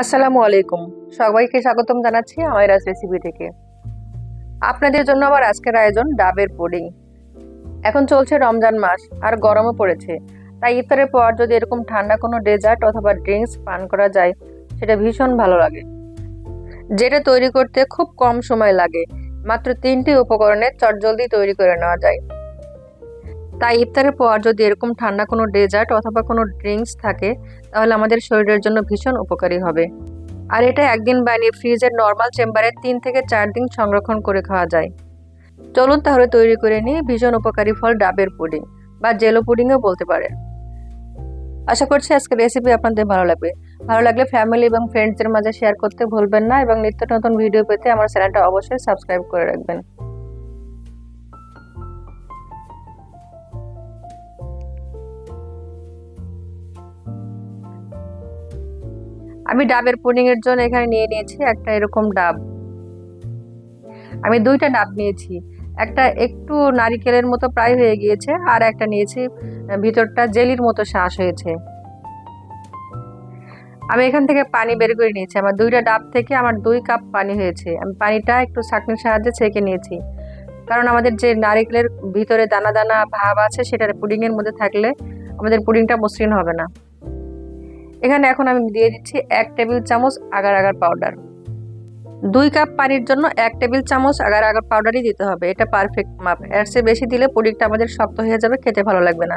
আসসালামু আলাইকুম। সবাইকে স্বাগতম জানাচ্ছি আয়রাজ রেসিপি থেকে। আপনাদের জন্য আবার আজকের আয়োজন ডাবের পুডিং। এখন চলছে রমজান মাস আর গরমও পড়েছে। তাই ইফতারের পর যদি এরকম ঠান্ডা কোনো ডেজার্ট অথবা ড্রিঙ্কস পান করা যায়, সেটা ভীষণ ভালো লাগে। যেটা তৈরি করতে খুব কম সময় লাগে। মাত্র তিনটি উপকরণে চটজলদি তৈরি করে নেওয়া যায়। তাই ইফতারের পর যদি এরকম ঠান্ডা কোনো ডেজার্ট অথবা কোনো ড্রিঙ্কস থাকে, তাহলে আমাদের শরীরের জন্য ভীষণ উপকারী হবে। আর এটা একদিন বানিয়ে ফ্রিজের নর্মাল চেম্বারে তিন থেকে চার দিন সংরক্ষণ করে খাওয়া যায়। চলুন তাহলে তৈরি করে নিই ভীষণ উপকারী ফল ডাবের পুডিং, বা জেলো পুডিংও বলতে পারেন। আশা করছি আজকের রেসিপি আপনাদের ভালো লাগবে। ভালো লাগলে ফ্যামিলি এবং ফ্রেন্ডসদের মাঝে শেয়ার করতে ভুলবেন না এবং নিত্য নতুন ভিডিও পেতে আমার চ্যানেলটা অবশ্যই সাবস্ক্রাইব করে রাখবেন। আমি ডাবের পুডিং এর জন্য এখানে নিয়ে নিয়েছি একটা এরকম ডাব। আমি দুইটা ডাব নিয়েছি। একটা একটু নারিকেলের মতো প্রায় হয়ে গিয়েছে, আর একটা নিয়েছি ভিতরটা জেলির মতো শ্বাস হয়েছে। আমি এখান থেকে পানি বের করে নিয়েছি। আমার দুইটা ডাব থেকে আমার দুই কাপ পানি হয়েছে। আমি পানিটা একটু ছাঁকনির সাহায্যে ছেঁকে নিয়েছি। কারণ আমাদের যে নারিকেলের ভিতরে দানা দানা ভাব আছে সেটা পুডিংয়ের মধ্যে থাকলে আমাদের পুডিংটা মসৃণ হবে না। এখানে এখন আমি দিয়ে দিচ্ছি এক টেবিল চামচ আগার আগার পাউডার দুই কাপ পানির জন্য এক টেবিল চামচ আগার আগার পাউডারই দিতে হবে। এটা পারফেক্ট মাপ এর চেয়ে বেশি দিলে পুডিংটা আমাদের শক্ত হয়ে যাবে, খেতে ভালো লাগবে না।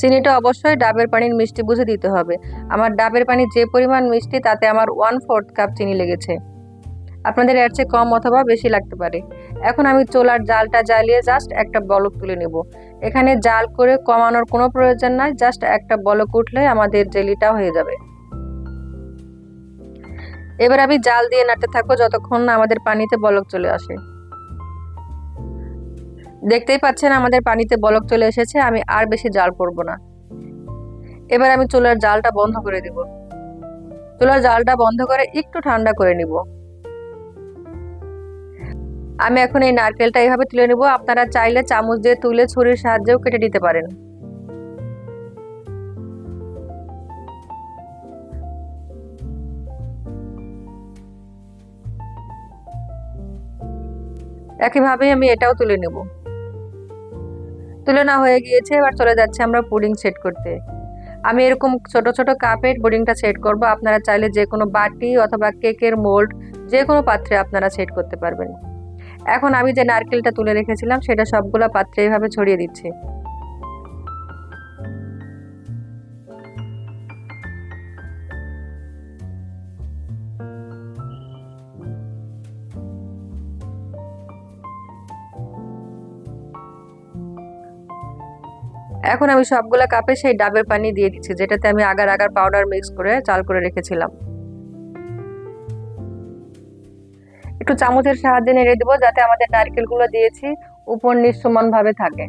চিনিটা অবশ্যই ডাবের পানির মিষ্টি বুঝে দিতে হবে। আমার ডাবের পানি যে পরিমাণ মিষ্টি, তাতে আমার ওয়ান ফোর্থ কাপ চিনি লেগেছে। আপনাদের এর চেয়ে কম অথবা বেশি লাগতে পারে। এখন আমি চোলার জালটা জ্বালিয়ে জাস্ট একটা বলক তুলে নেব। এখানে জাল করে কমানোর কোনো প্রয়োজন নাই জাস্ট একটা বলক উঠলে আমাদের জেলিটা হয়ে যাবে। এবার আমি জাল দিয়ে নাড়তে থাকব যতক্ষণ না আমাদের পানিতে বলক চলে আসে। দেখতেই পাচ্ছেন আমাদের পানিতে বলক চলে এসেছে, আমি আর বেশি জাল করব না। এবার আমি চুলার জালটা বন্ধ করে দিব। চুলার জালটা বন্ধ করে একটু ঠান্ডা করে নিব। আমি এখন এই নারকেলটা এইভাবে তুলে নেব। আপনারা চাইলে চামচ দিয়ে তুলে ছুরির সাহায্যেও কেটে দিতে পারেন। একইভাবেই আমি এটাও তুলে নেব। তুলে না হয়ে গিয়েছে, এবার চলে যাচ্ছে আমরা পুডিং সেট করতে। আমি এরকম ছোট ছোট কাপের পুডিংটা সেট করব। আপনারা চাইলে যে কোনো বাটি অথবা কেকের মোল্ড, যে কোনো পাত্রে আপনারা সেট করতে পারবেন। এখন আমি যে নারকেলটা তুলে রেখেছিলাম, সেটা সবগুলো পাত্রে এইভাবে ছড়িয়ে দিচ্ছি। এখন আমি সবগুলা কাপে সেই ডাবের পানি দিয়ে দিচ্ছি, যেটাতে আমি আগার আগার পাউডার মিক্স করে চাল করে রেখেছিলাম। একটু চামচের সাহায্যে নেড়ে দেবো যাতে আমাদের নারকেলগুলো দিয়েছি, উপর নিচ সমান ভাবে থাকে।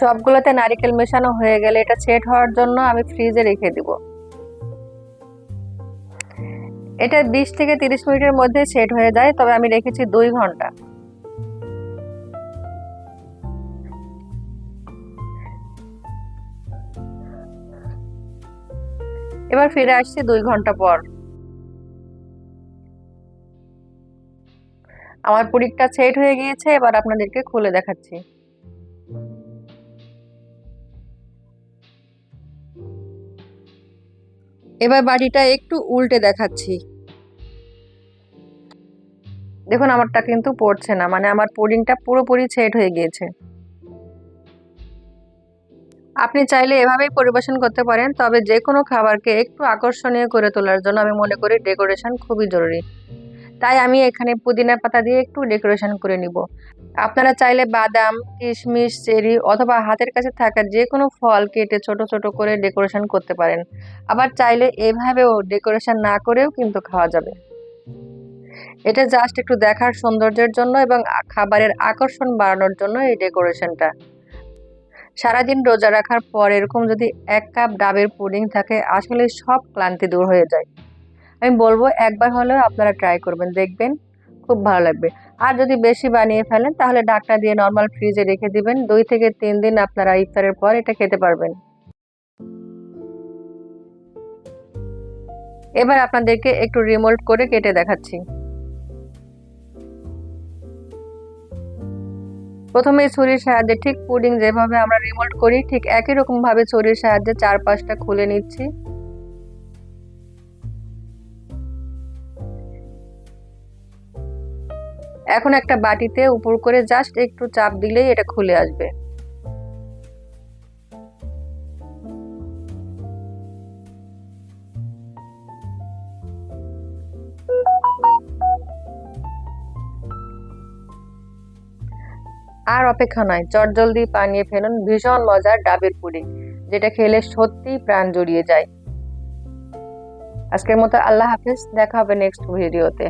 সবগুলোতে নারিকেল মেশানো হয়ে গেলে এটা সেট হওয়ার জন্য আমি ফ্রিজে রেখে দিব। এটা বিশ থেকে তিরিশ মিনিটের মধ্যে সেট হয়ে যায়, তবে আমি রেখেছি দুই ঘণ্টা। এবার ফিরে আসছি দুই ঘণ্টা পর। আমার পুরিকটা সেট হয়ে গিয়েছে, এবার আপনাদেরকে খুলে দেখাচ্ছি। এবার বাড়িটা একটু উল্টে দেখাচ্ছি। দেখুন, আমারটা কিন্তু পড়ছে না মানে আমার পুডিংটা পুরোপুরি সেট হয়ে গিয়েছে। আপনি চাইলে এভাবেই পরিবেশন করতে পারেন, তবে যে কোনো খাবারকে একটু আকর্ষণীয় করে তোলার জন্য আমি মনে করি ডেকোরেশন খুবই জরুরি। তাই আমি এখানে পুদিনা পাতা দিয়ে একটু ডেকোরেশন করে নিব। আপনারা চাইলে বাদাম, কিশমিশ, চেরি অথবা হাতের কাছে থাকা যে কোনো ফল কেটে ছোট ছোট করে ডেকোরেশন করতে পারেন। আবার চাইলে এভাবেও ডেকোরেশন না করেও কিন্তু খাওয়া যাবে। এটা জাস্ট একটু দেখার সৌন্দর্যের জন্য এবং খাবারের আকর্ষণ বাড়ানোর জন্য এই ডেকোরেশনটা। সারাদিন রোজা রাখার পর এরকম যদি এক কাপ ডাবের পুডিং থাকে, আসলে সব ক্লান্তি দূর হয়ে যায়। আমি বলব একবার হলেও আপনারা ট্রাই করবেন, দেখবেন খুব ভালো লাগবে। আর যদি বেশি বানিয়ে ফেলেন, তাহলে ঢাকনা দিয়ে নর্মাল ফ্রিজে রেখে দিবেন। দুই থেকে তিন দিন আপনারা ইফতারের পর এটা খেতে পারবেন। এবার আপনাদেরকে একটু রিমোল্ট করে কেটে দেখাচ্ছি। প্রথমে ছুরির সাহায্যে ঠিক পুডিং যেভাবে আমরা রিমোল্ড করি, ঠিক একই রকম ভাবে ছুরির সাহায্যে চারপাশটা খুলে নিচ্ছি। এখন একটা বাটিতে উপর করে জাস্ট একটু চাপ দিলেই এটা খুলে আসবে। আর অপেক্ষা নয়, চটজলদি বানিয়ে ফেলুন ভীষণ মজার ডাবের পুডিং যেটা খেলে সত্যিই প্রাণ জড়িয়ে যায়। আজকের মতো আল্লাহ হাফিজ, দেখা হবে নেক্সট ভিডিওতে